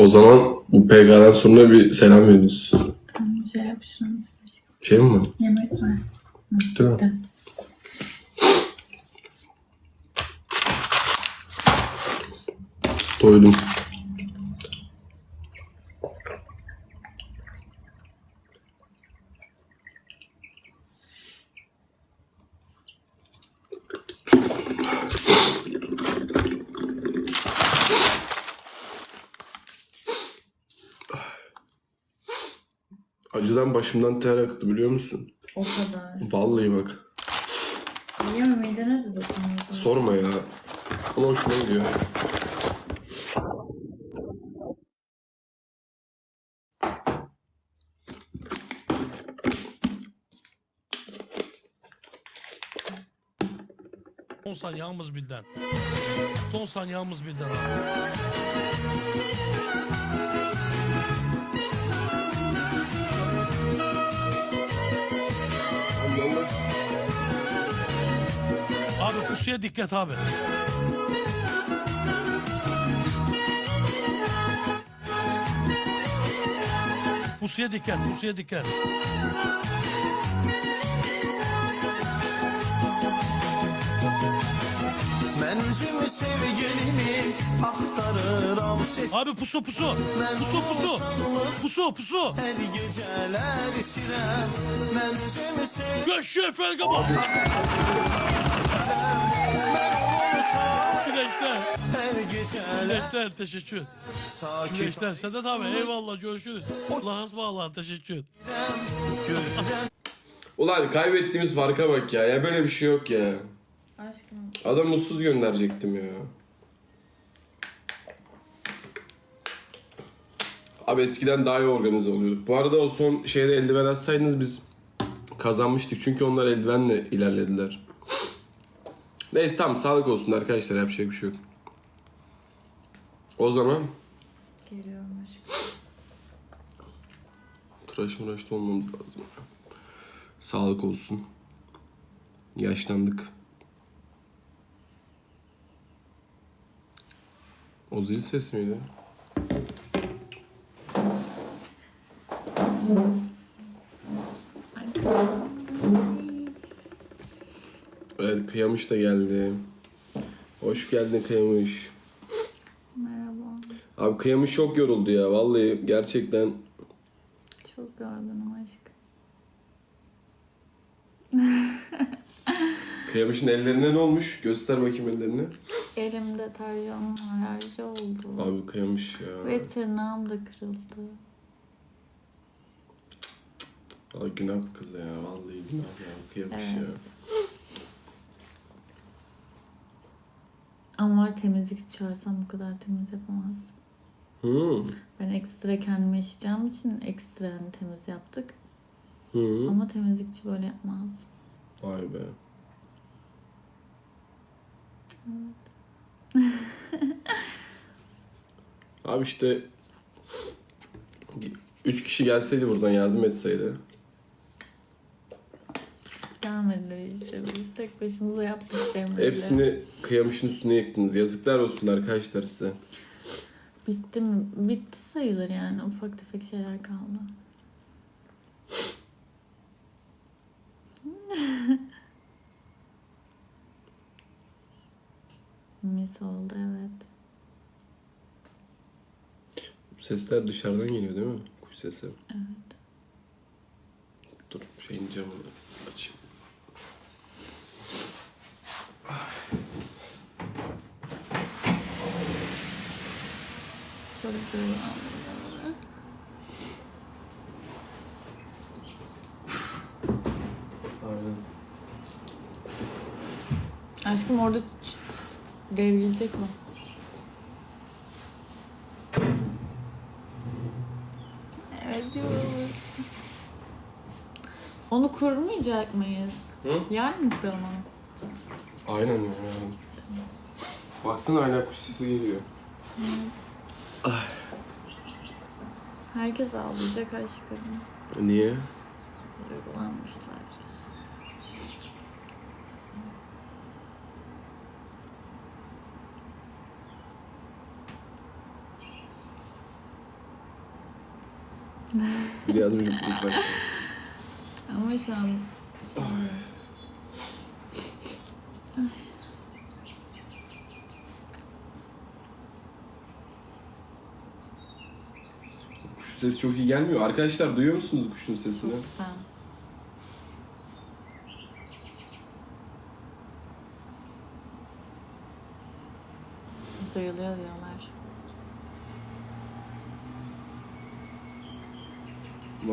O zaman bu PK'dan sonra bir selam veriyoruz. Tamam şey yap şunu. Şey mi? Yemek var. Mi? De. Doydum. Başımdan ter aktı biliyor musun? O kadar. Vallahi bak. Niye mi midene de dokunuyor? Sorma ya. Ama hoşuma gidiyor. Son saniyamız bilden. Son saniyamız bilden abi. Pusuya dikkat abi. Pusuya dikkat, pusuya dikkat. Menzimi sevgilimi aktarıram ses Abi pusu pusu. Pusu pusu. Pusu pusu. her geceler içirem Menzimi sevgilimi Yaşa efendim bak. Güneşler. her Güneşler teşekkür. Sakin Güneşler Sedat abi eyvallah görüşürüz. Allah'a ısmarladık teşekkür. Ulan kaybettiğimiz farka bak ya. Ya böyle bir şey yok ya. Aşkım. Adam mutsuz gönderecektim ya. Abi eskiden daha iyi organize oluyorduk. Bu arada o son şeyde eldiven atsaydınız biz kazanmıştık. Çünkü onlar eldivenle ilerlediler. Neyse tamam sağlık olsun arkadaşlar yapacak bir şey yok. O zaman Geliyorum aşkım. tıraş mıraş da olmamız lazım. Sağlık olsun. Yaşlandık. O zil sesi miydi? Evet Kıyamış da geldi. Hoş geldin Kıyamış. Merhaba. Abi Kıyamış çok yoruldu ya. Vallahi gerçekten Çok yorgunum aşkım. Kıyamış'ın ellerine ne olmuş? Göster bakayım ellerini. Elimde tercihon alerji oldu. Abi Kıyamış ya. Ve tırnağım da kırıldı. Vallahi günah bu kız ya. Vallahi günah ya. Kıyamış ya. Ama temizlik çağırsam bu kadar temiz yapamazdım. Hı. Ben ekstra kendime yaşayacağım için ekstra hani temiz yaptık. Hı. Ama temizlikçi böyle yapmaz. Vay be. Abi işte üç kişi gelseydi buradan yardım etseydi. Gelmediler işte biz tek başımıza yaptık Cemre'yle. Hepsini kıyamışın üstüne yıktınız. Yazıklar olsun arkadaşlar size. Bitti mi? Bitti sayılır yani. Ufak tefek şeyler kaldı. Mis oldu evet. Sesler dışarıdan geliyor değil mi? Kuş sesi. Evet. Dur şeyin camını açayım. Güzel. Aynen. Aşkım orada devrilecek mi? Evet diyoruz. Onu kurmayacak mıyız? Hı? Yarın mı kuralım onu? Aynen ya. Baksana hala kuş sesi geliyor. Herkes ağlayacak aşkım. Niye? Duygulanmışlar. Biri yazmış mutfak. Ama şu an şey sesi çok iyi gelmiyor. Arkadaşlar duyuyor musunuz kuşun sesini? güzel. Duyuluyor diyorlar.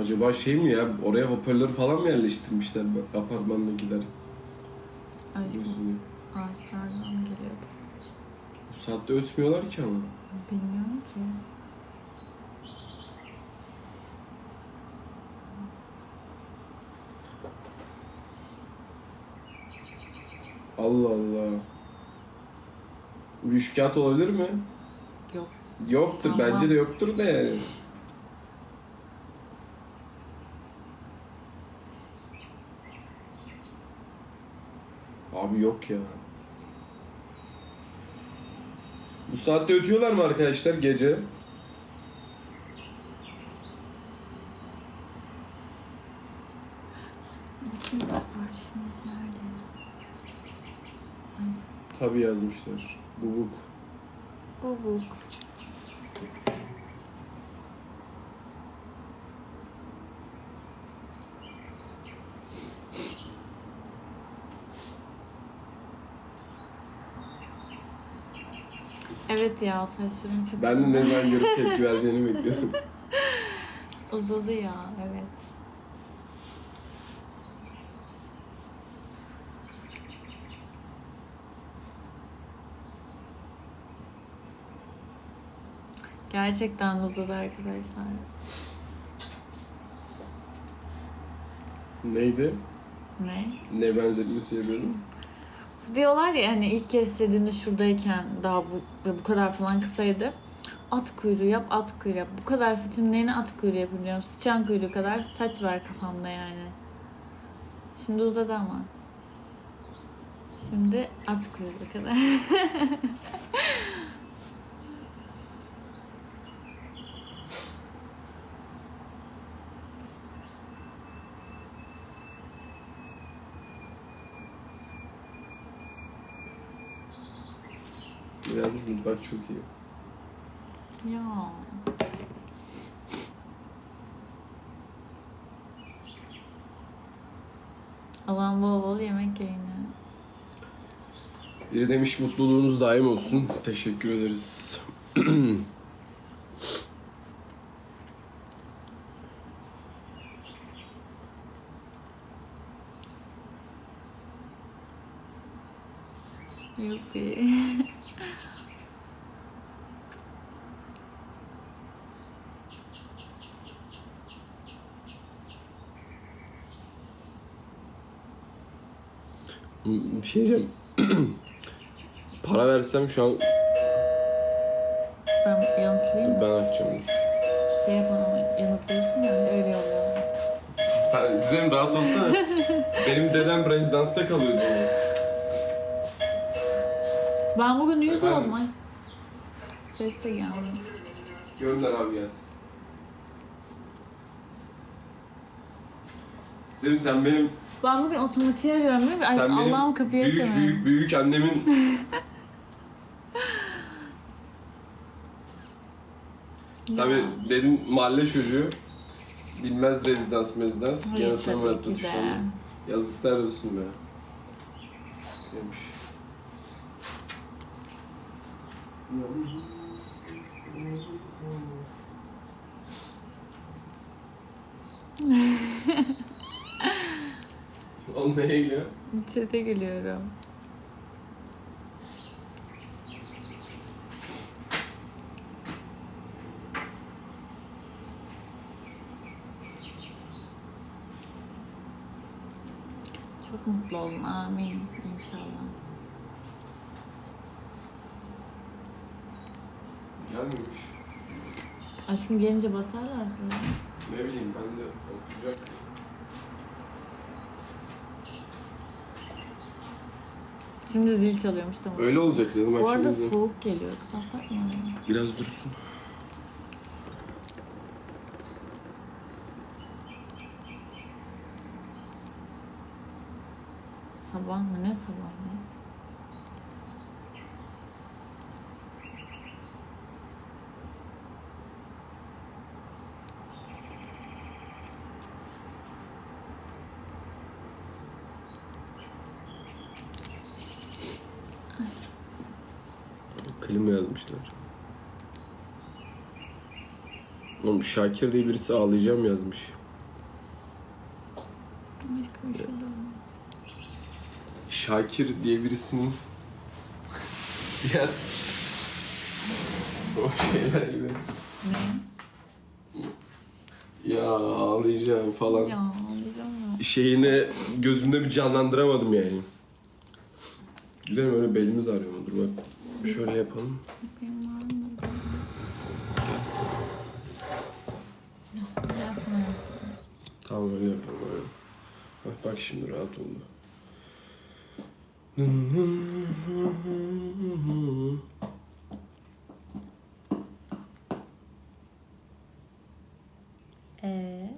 Acaba şey mi ya? Oraya hoparlör falan mı yerleştirmişler apartmandakiler? Aşkım ağaçlardan geliyordur. Bu saatte ötmüyorlar ki ama. Bilmiyorum ki. Allah Allah. Kağıt olabilir mi? Yok. Yoktur. Sanmam. Bence de yoktur da yani. Abi yok ya. Bu saatte ötüyorlar mı arkadaşlar gece? Bakayım siparişimiz nerede? Tabi yazmışlar. Bubuk. Bubuk. Evet ya saçlarım çok Ben de ne zaman görüp tepki vereceğini bekliyordum. uzadı ya evet. Gerçekten uzadı arkadaşlar. Neydi? Ne? Ne benzetmesi yapıyorum? Diyorlar ya hani ilk kestiğimiz şuradayken daha bu, bu kadar falan kısaydı. At kuyruğu yap, at kuyruğu yap. Bu kadar saçın neyine at kuyruğu yapabiliyorum? Sıçan kuyruğu kadar saç var kafamda yani. Şimdi uzadı ama. Şimdi at kuyruğu kadar. Yazmış mutfak çok iyi. ya. Alan bol bol yemek yayını. Biri demiş mutluluğunuz daim olsun. Teşekkür ederiz. Yuppi. Bir şey diyeceğim. Para versem şu an Ben yanıtlayayım mı? ben açacağım. dur. Şey yapalım ama yanıtlıyorsun ya öyle, öyle oluyor. Sen güzelim rahat olsana. Benim dedem rezidansta kalıyordu. Ben bugün yüz Efendim? oldum. Ay, Ses de geldi. Gönder abi gelsin. Güzelim sen benim, Ben bugün otomatiğe arıyorum değil mi? Ay, sen benim Allah'ım kapıyı büyük açamıyorum. büyük büyük annemin. Tabi dedim mahalle çocuğu bilmez rezidans mezidans Hayır, yanıtlama tabii ki de. Yazıklar olsun be. Demiş. Oğlum neye gülüyor? Çete gülüyorum. Çok mutlu olun. Amin. İnşallah. Gelmemiş. Aşkım gelince basarlar seni. Ne bileyim ben de okuyacak. Şimdi zil çalıyormuş tamam. Öyle olacak dedim. Bu arada şimdi. soğuk geliyor. Kapatsak mı? Biraz dursun. Sabah mı? Ne sabah mı? Klima yazmışlar. Oğlum Şakir diye birisi ağlayacağım yazmış. Şakir diye birisinin diğer o şeyler gibi. Ne? Ya ağlayacağım falan. Ya ağlayacağım ya. Şeyini gözümde bir canlandıramadım yani. Güzel öyle belimiz ağrıyor mu? Dur bak. Şöyle yapalım. Tamam öyle yapalım öyle. Bak, bak şimdi rahat oldu. Ee,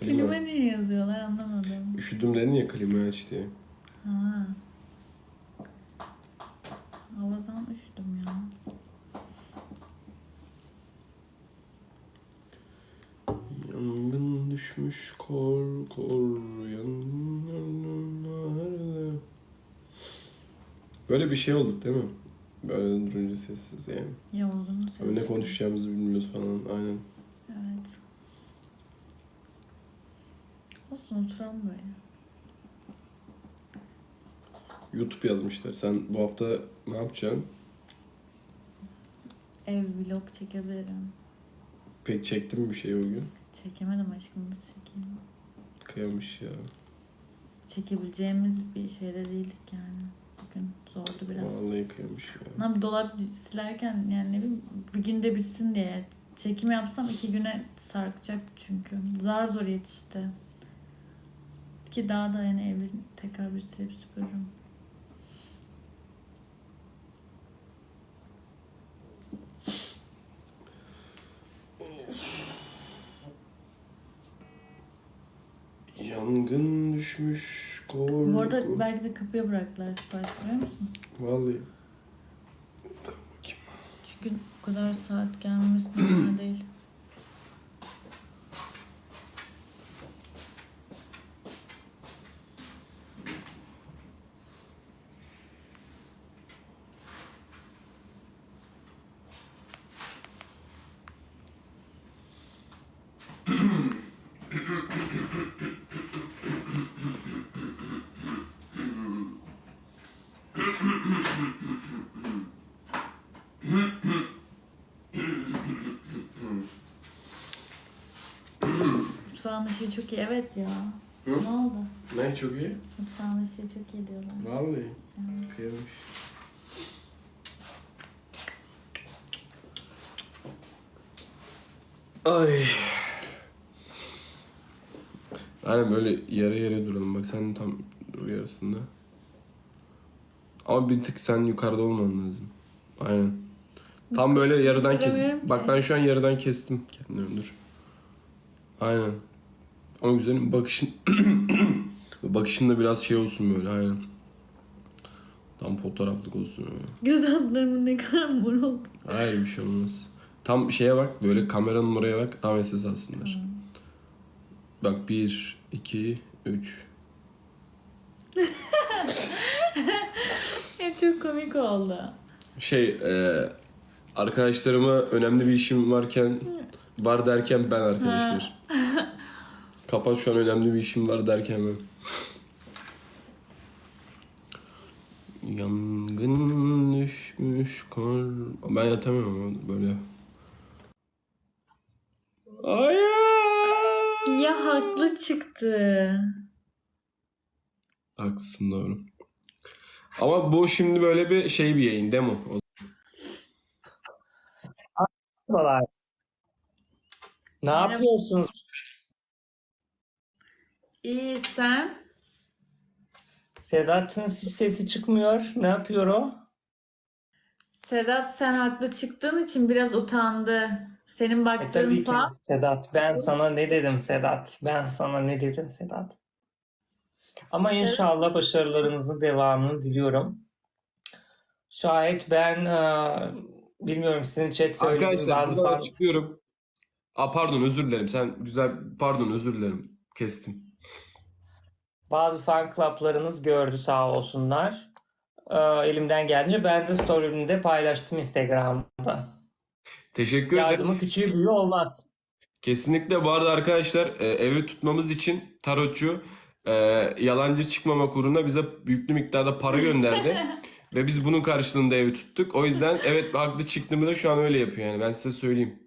Klima. klima niye yazıyorlar anlamadım. Üşüdüm dedin ya klimayı aç diye. Ha. Havadan üşüdüm ya. Yangın düşmüş kor kor yanarlar. Böyle bir şey olduk değil mi? Böyle durunca sessiz yani. Yorgunum seni. Öyle ne konuşacağımızı bilmiyoruz falan aynen. Evet. Oturalım böyle. YouTube yazmışlar. Sen bu hafta ne yapacaksın? Ev vlog çekebilirim. Pek çektin mi bir şey o gün? Çekemedim aşkım nasıl çekeyim? Kıyamış ya. Çekebileceğimiz bir şeyde değildik yani. Bugün zordu biraz. Vallahi kıyamış ya. Ama dolap silerken yani ne bileyim bir günde bitsin diye çekim yapsam iki güne sarkacak çünkü. Zar zor yetişti. Ki daha da yani evi tekrar bir silip süpürürüm. Yangın düşmüş kor Bu arada belki de kapıya bıraktılar sipariş biliyor musun? Vallahi. Çünkü bu kadar saat gelmemesi normal değil. Mutfağın ışığı çok iyi. Evet ya. Hı? Ne oldu? Ne çok iyi? Mutfağın ışığı çok iyi diyorlar. Vallahi. Kıyamış. Ay. Aynen böyle yarı yarı duralım. Bak sen tam yarısında. Ama bir tık sen yukarıda olman lazım. Aynen. Tam böyle yarıdan kes. Bak ben şu an yarıdan kestim kendimi dur. Aynen. Ama güzelim bakışın bakışın da biraz şey olsun böyle aynen. Tam fotoğraflık olsun öyle. Göz altlarımın ne kadar mor oldu. Hayır bir şey olmaz. Tam şeye bak böyle kameranın oraya bak tam esas alsınlar. Bak bir, iki, üç. Ya çok komik oldu. Şey e, arkadaşlarıma önemli bir işim varken var derken ben arkadaşlar. Kapat şu an önemli bir işim var derken ben. Yangın düşmüş kar. Ben yatamıyorum böyle. Hayır. Ya haklı çıktı. Haklısın doğru. Ama bu şimdi böyle bir şey bir yayın demo. Ne Merhaba. yapıyorsunuz? İyi sen? Sedat'ın hiç sesi çıkmıyor. Ne yapıyor o? Sedat sen haklı çıktığın için biraz utandı. Senin E baktığın tabii ki fal Sedat. Ben sana ne dedim Sedat? Ben sana ne dedim Sedat? Ama inşallah başarılarınızın devamını diliyorum. Şayet ben e, bilmiyorum sizin chat söylediğiniz Arkadaşlar bazı buradan fan- açıklıyorum. Aa, pardon özür dilerim. Sen güzel pardon özür dilerim. Kestim. Bazı fan club'larınız gördü sağ olsunlar. Ee, elimden geldiğince ben de story'imde paylaştım Instagram'da. Teşekkür ederim. Yardımın küçüğü büyüğü olmaz. Kesinlikle bu arada arkadaşlar e, evi tutmamız için tarotçu e, yalancı çıkmamak uğruna bize yüklü miktarda para gönderdi. Ve biz bunun karşılığında evi tuttuk. O yüzden evet haklı çıktığımı da şu an öyle yapıyor yani ben size söyleyeyim.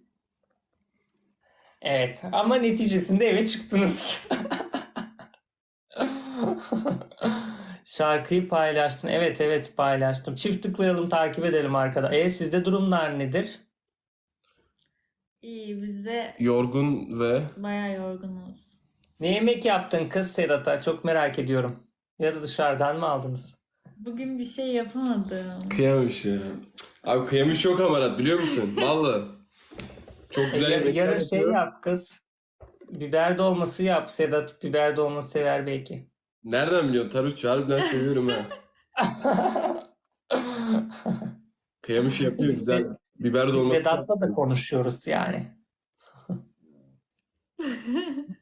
Evet ama neticesinde eve çıktınız. Şarkıyı paylaştın. Evet evet paylaştım. Çift tıklayalım takip edelim arkada. E sizde durumlar nedir? iyi bize Yorgun ve bayağı yorgunuz. Ne yemek yaptın kız Sedat'a? Çok merak ediyorum. Ya da dışarıdan mı aldınız? Bugün bir şey yapamadım. kıyamış ya. Abi kıyamış çok amarat biliyor musun? Vallahi. Çok güzel Yarın, yemekler yarın şey yapıyor. yap kız. Biber dolması yap. Sedat biber dolması sever belki. Nereden biliyorsun tarotçu? Harbiden seviyorum ha. Kıyamış yapıyor Biz güzel. Biber Biz dolması. Vedat'la da konuşuyoruz yani.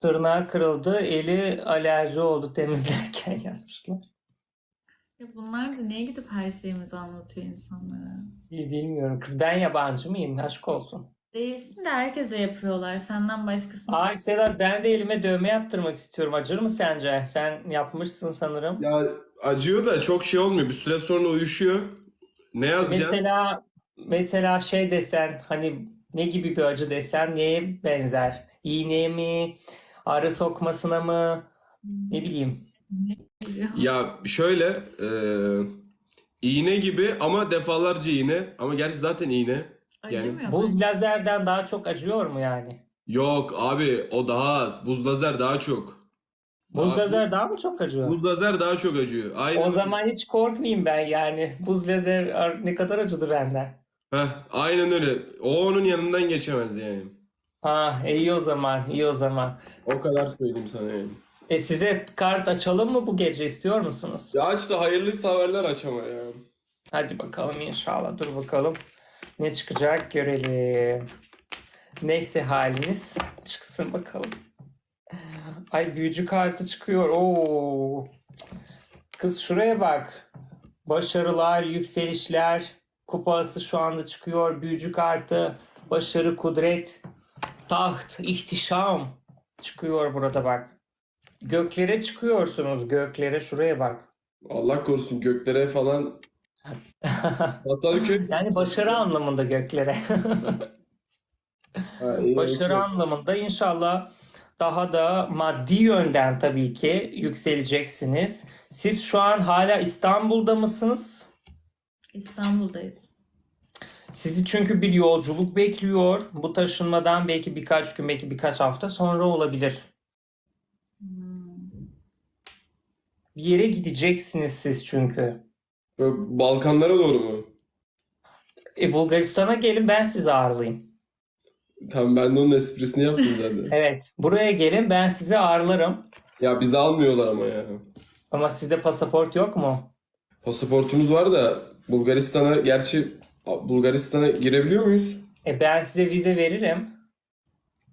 Tırnağı kırıldı, eli alerji oldu temizlerken yazmışlar. Ya bunlar da niye gidip her şeyimizi anlatıyor insanlara? İyi bilmiyorum. Kız ben yabancı mıyım? Aşk olsun. Değilsin de herkese yapıyorlar. Senden başkasına. Ay Sedat ben de elime dövme yaptırmak istiyorum. Acır mı sence? Sen yapmışsın sanırım. Ya acıyor da çok şey olmuyor. Bir süre sonra uyuşuyor. Ne yazacaksın? Mesela mesela şey desen hani ne gibi bir acı desen neye benzer? İğneye mi? Ağrı sokmasına mı? Ne bileyim. Ya şöyle e, iğne gibi ama defalarca iğne. Ama gerçi zaten iğne. Acımıyor mu? Buz lazerden daha çok acıyor mu yani? Yok abi o daha az. Buz lazer daha çok. Buz Daha- lazer daha mı çok acıyor? Buz lazer daha çok acıyor. Aynen. O öyle. zaman hiç korkmayayım ben yani. Buz lazer ar- ne kadar acıdı benden. Heh, aynen öyle. O onun yanından geçemez yani. Ha iyi o zaman, iyi o zaman. O kadar söyleyeyim sana yani. E size kart açalım mı bu gece istiyor musunuz? Ya aç da hayırlı haberler aç ama ya. Hadi bakalım inşallah. Dur bakalım. Ne çıkacak görelim. Neyse haliniz çıksın bakalım. Ay büyücü kartı çıkıyor. Oo. Kız şuraya bak. Başarılar, yükselişler. Kupası şu anda çıkıyor. Büyücü kartı. Başarı, kudret. Taht, ihtişam. Çıkıyor burada bak. Göklere çıkıyorsunuz. Göklere şuraya bak. Allah korusun göklere falan. Yani başarı anlamında göklere. Ha, iyi, Başarı iyi. anlamında inşallah daha da maddi yönden tabii ki yükseleceksiniz. Siz şu an hala İstanbul'da mısınız? İstanbul'dayız. Sizi çünkü bir yolculuk bekliyor. Bu taşınmadan belki birkaç gün, belki birkaç hafta sonra olabilir. Hmm. Bir yere gideceksiniz siz çünkü. Böyle Balkanlara doğru mu? E Bulgaristan'a gelin ben sizi ağırlayayım. Tamam ben de onun esprisini yaptım zaten. Evet, buraya gelin ben sizi ağırlarım. Ya bizi almıyorlar ama ya. Ama sizde pasaport yok mu? Pasaportumuz var da Bulgaristan'a gerçi Bulgaristan'a girebiliyor muyuz? E ben size vize veririm.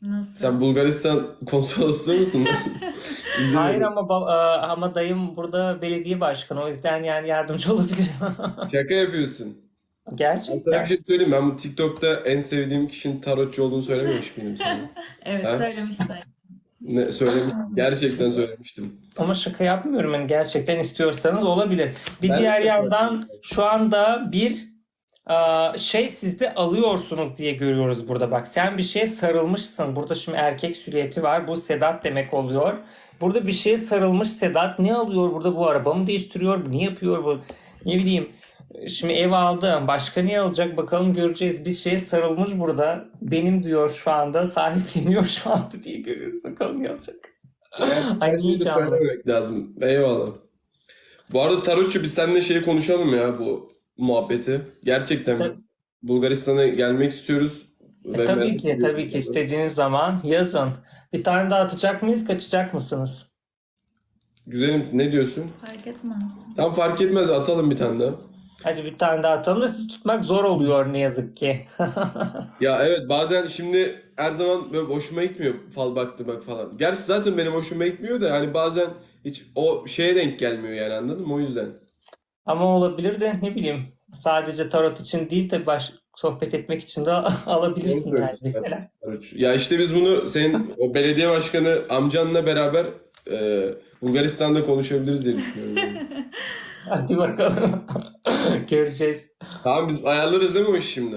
Nasıl? Sen Bulgaristan konsolosluğu musun? Hayır ama ba- e, ama dayım burada belediye başkanı o yüzden yani yardımcı olabilirim. Şaka yapıyorsun. Ben sana Gerçekten. bir şey söyleyeyim. Ben bu TikTok'ta en sevdiğim kişinin tarotçu olduğunu söylememiş miydim sana? Evet Ha? söylemiştin. Ne söylemiş? Gerçekten söylemiştim. Ama şaka yapmıyorum yani gerçekten istiyorsanız olabilir. Bir Ben de diğer şaka yandan yapıyorum. şu anda bir e, şey sizde alıyorsunuz diye görüyoruz burada bak. Sen bir şeye sarılmışsın. Burada şimdi erkek silüeti var. Bu Sedat demek oluyor. Burada bir şeye sarılmış Sedat. Ne alıyor burada bu araba mı değiştiriyor? Ne yapıyor bu? Ne bileyim. Şimdi ev aldım. Başka ne alacak bakalım göreceğiz. Bir şeye sarılmış burada. Benim diyor şu anda sahipleniyor şu anda diye görüyoruz. Bakalım ne alacak. Ay, anlamadım. söylememek lazım. Eyvallah. Bu arada tarotçu biz seninle şeyi konuşalım ya bu muhabbeti. Gerçekten biz Bulgaristan'a gelmek istiyoruz. E, tabii ki, tabii ki istediğiniz zaman yazın. Bir tane daha atacak mıyız, kaçacak mısınız? Güzelim ne diyorsun? Fark etmez. Tam fark etmez atalım bir tane daha. Hadi bir tane daha atalım da sizi tutmak zor oluyor ne yazık ki. Ya evet bazen şimdi her zaman böyle hoşuma gitmiyor fal baktırmak falan. Gerçi zaten benim hoşuma gitmiyor da yani bazen hiç o şeye denk gelmiyor yani anladın mı? O yüzden. Ama olabilir de ne bileyim sadece tarot için değil tabii baş sohbet etmek için de alabilirsin yani mesela. Ya işte biz bunu senin o belediye başkanı amcanla beraber e, Bulgaristan'da konuşabiliriz diye düşünüyorum. yani. Hadi bakalım. Göreceğiz. Tamam biz ayarlarız değil mi o işi şimdi?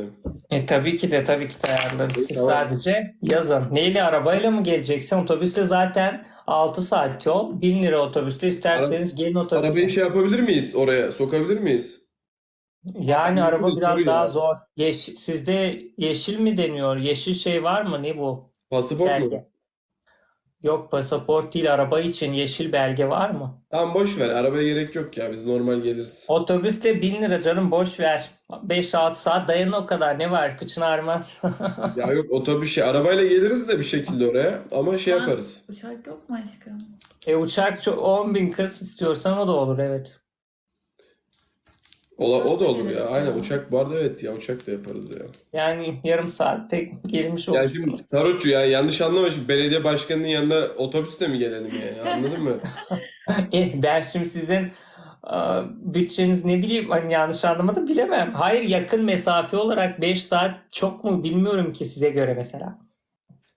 E tabii ki de tabii ki de ayarlarız. Siz Tamam. sadece yazın. Neyle arabayla mı geleceksin? Otobüsle zaten 6 saat yol. 1000 lira otobüsle isterseniz gelin otobüsle. Arabayı şey yapabilir miyiz oraya? Sokabilir miyiz? Yani Abi, araba bir de biraz daha ya. zor. Yeş sizde yeşil mi deniyor? Yeşil şey var mı? Ne bu? Pasaport mu? Belge. Yok pasaport değil araba için yeşil belge var mı? Tamam boş ver. Arabaya gerek yok ya. Biz normal geliriz. Otobüsle 1000 lira canım boş ver. 5-6 saat dayan o kadar ne var kıçın ağrımaz. Ya yok otobüs şey. Arabayla geliriz de bir şekilde oraya. Ama şey Ha. yaparız. Uçak yok mu aşkım? e uçak çok 10 bin kız istiyorsan o da olur evet. Ola, o da olur ya. Aynen ya. uçak bu arada evet ya. Uçak da yaparız ya. Yani yarım saatte gelmiş Yani şimdi olursunuz. Tarotçu ya yanlış anlama şimdi belediye başkanının yanına otobüsle mi gelelim ya? Anladın mı? E, ben şimdi sizin bütçeniz ne bileyim hani yanlış anlamadım bilemem. Hayır yakın mesafe olarak 5 saat çok mu bilmiyorum ki size göre mesela.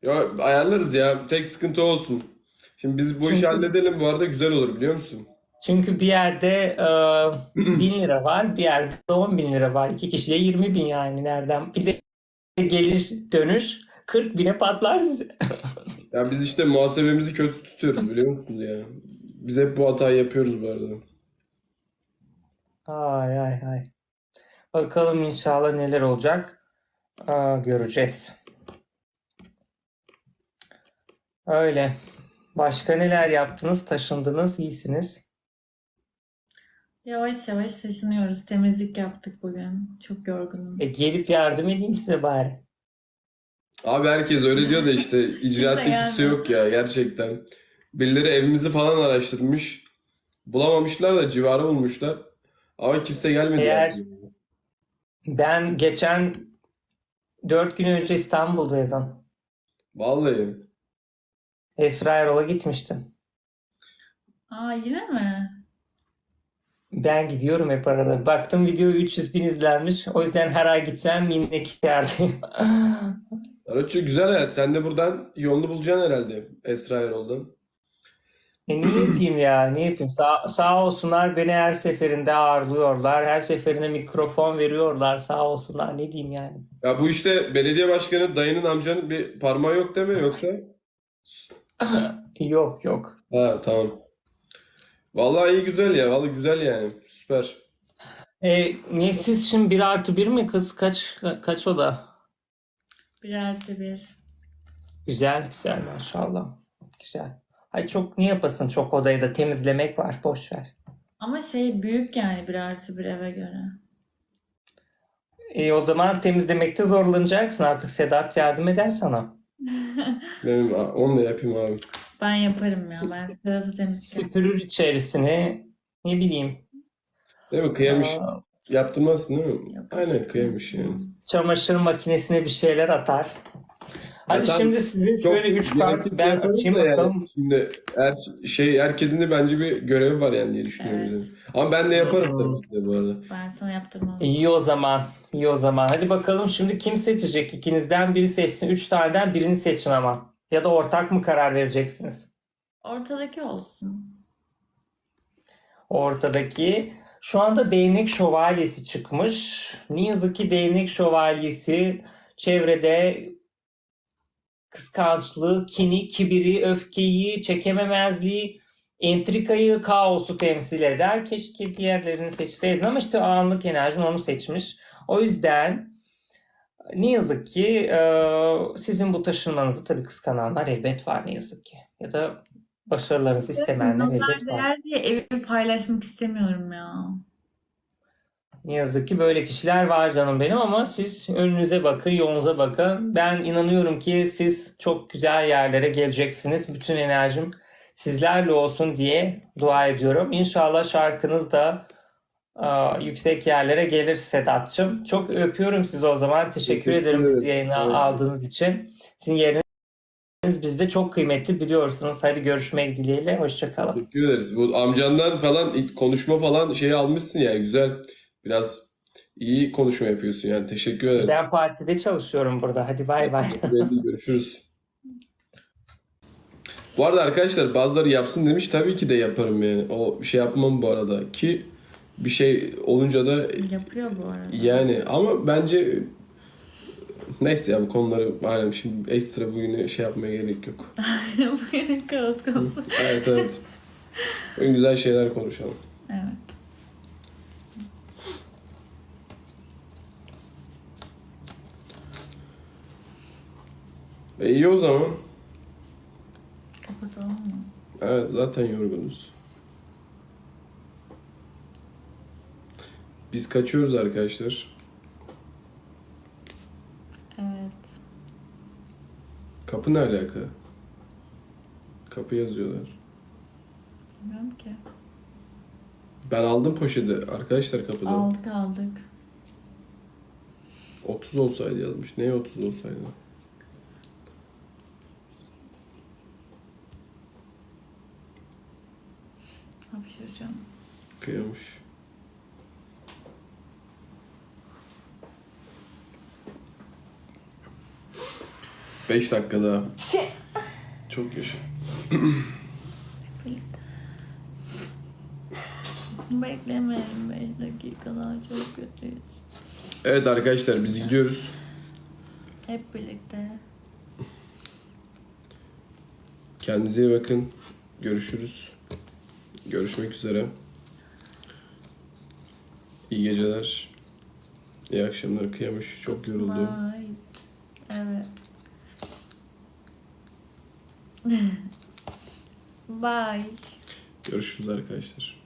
Ya ayarlarız ya. Tek sıkıntı olsun. Şimdi biz bu işi halledelim. Bu arada güzel olur biliyor musun? Çünkü bir yerde e, 1000 lira var, bir yerde 10 bin lira var. İki kişiye 20 bin yani nereden? Bir de geliş dönüş 40 bine patlar size. Ya biz işte muhasebemizi kötü tutuyoruz biliyor musunuz ya? Biz hep bu hatayı yapıyoruz bu arada. Ay ay ay. Bakalım inşallah neler olacak. Aa, göreceğiz. Öyle. Başka neler yaptınız? Taşındınız, iyisiniz. Yavaş yavaş taşınıyoruz. Temizlik yaptık bugün. Çok yorgunum. E, gelip yardım edeyim size bari. Abi herkes öyle diyor da işte icraatte Kimse kimse gelmiyor. yok ya gerçekten. Birileri evimizi falan araştırmış. Bulamamışlar da civarı bulmuşlar. Ama kimse gelmedi Eğer- yani. Ben geçen 4 gün önce İstanbul'daydım. Vallahi. Esra Erol'a gitmiştim. Aa yine mi? Ben gidiyorum hep arada. Baktım video 300 bin izlenmiş. O yüzden her ay gitsem yine kârdayım. Tarotçu güzel hayat. Sen de buradan yolunu bulacaksın herhalde Esra Erol'dan. E ne yapayım ya? Ne yapayım? Sağ, sağ olsunlar beni her seferinde ağırlıyorlar. Her seferinde mikrofon veriyorlar. Sağ olsunlar. Ne diyeyim yani? Ya bu işte belediye başkanı dayının amcanın bir parmağı yok değil mi yoksa? Yok yok. Ha tamam. Vallahi iyi güzel ya. Vallahi güzel yani. Süper. E, niye siz şimdi 1 artı 1 mi kız? Kaç kaç oda? Bir artı bir. Güzel güzel maşallah. Güzel. Ay çok ne yapasın çok odayı da temizlemek var. Boş ver. Ama şey büyük yani bir artı bir eve göre. E, o zaman temizlemekte zorlanacaksın. Artık Sedat yardım eder sana. Benim onu da yapayım abi. Ben yaparım ya. Ben sırası yaparım. Süpürür içerisini. Ne bileyim. Değil mi? Kıyamış. Aa, Yaptırmazsın değil mi? Aynen kıyamış yani. çamaşır makinesine bir şeyler atar. Hadi Zaten şimdi sizin Çok şöyle 3 kartı ben açayım da yani. bakalım. Şimdi her şey herkesin de bence bir görevi var yani diye düşünüyorum. Evet. Ama ben de yaparım tabii ki de bu arada. Ben sana yaptırmam. İyi o zaman. İyi o zaman. Hadi bakalım şimdi kim seçecek? İkinizden biri seçsin. Üç taneden birini seçin ama. Ya da ortak mı karar vereceksiniz? Ortadaki olsun. Ortadaki. Şu anda değnek şövalyesi çıkmış. Ne yazık ki değnek şövalyesi çevrede kıskançlığı, kini, kibiri, öfkeyi, çekememezliği, entrikayı, kaosu temsil eder. Keşke diğerlerini seçseydin ama işte anlık enerjin onu seçmiş. O yüzden ne yazık ki e, sizin bu taşınmanızı tabii kıskananlar elbet var ne yazık ki. Ya da başarılarınızı istemeyenler elbet var. diye evi paylaşmak istemiyorum ya. Ne yazık ki böyle kişiler var canım benim ama siz önünüze bakın, yolunuza bakın. Ben inanıyorum ki siz çok güzel yerlere geleceksiniz. Bütün enerjim sizlerle olsun diye dua ediyorum. İnşallah şarkınız da yüksek yerlere gelir Sedat'cığım. Çok öpüyorum sizi o zaman. Teşekkür Teşekkür ederim bizi yayına olun. aldığınız için. Sizin yeriniz bizde çok kıymetli biliyorsunuz. Hadi görüşmek dileğiyle. Hoşçakalın. Teşekkür ederiz. Bu amcandan falan konuşma falan şey almışsın yani güzel. Biraz iyi konuşma yapıyorsun yani. Teşekkür ederiz. Ben partide çalışıyorum burada. Hadi bay bay. Görüşürüz. Bu arada arkadaşlar bazıları yapsın demiş. Tabii ki de yaparım yani. O şey yapmam bu arada. Ki bir şey olunca da Yapıyor bu arada. yani ama bence neyse ya bu konuları aynen şimdi ekstra bugün şey yapmaya gerek yok. Bugünün kaos konusu. Evet evet. Bugün güzel şeyler konuşalım. Evet. E iyi o zaman. Kapatalım mı? Evet zaten yorgunuz. Biz kaçıyoruz arkadaşlar. Evet. Kapı ne alaka? Kapı yazıyorlar. Bilmiyorum ki. Ben aldım poşeti arkadaşlar kapıda. Aldık aldık. 30 olsaydı yazmış. Neye 30 olsaydı? Hapşıracağım. Kıyamış. Beş dakika daha. Çok yaşa. Birlikte. Beklemeyin 5 dakika daha çok kötüyüz. Evet arkadaşlar biz gidiyoruz. Hep birlikte. Kendinize iyi bakın. Görüşürüz. Görüşmek üzere. İyi geceler. İyi akşamlar. Kıyamış. Çok yoruldu. Evet. Bye. Görüşürüz arkadaşlar.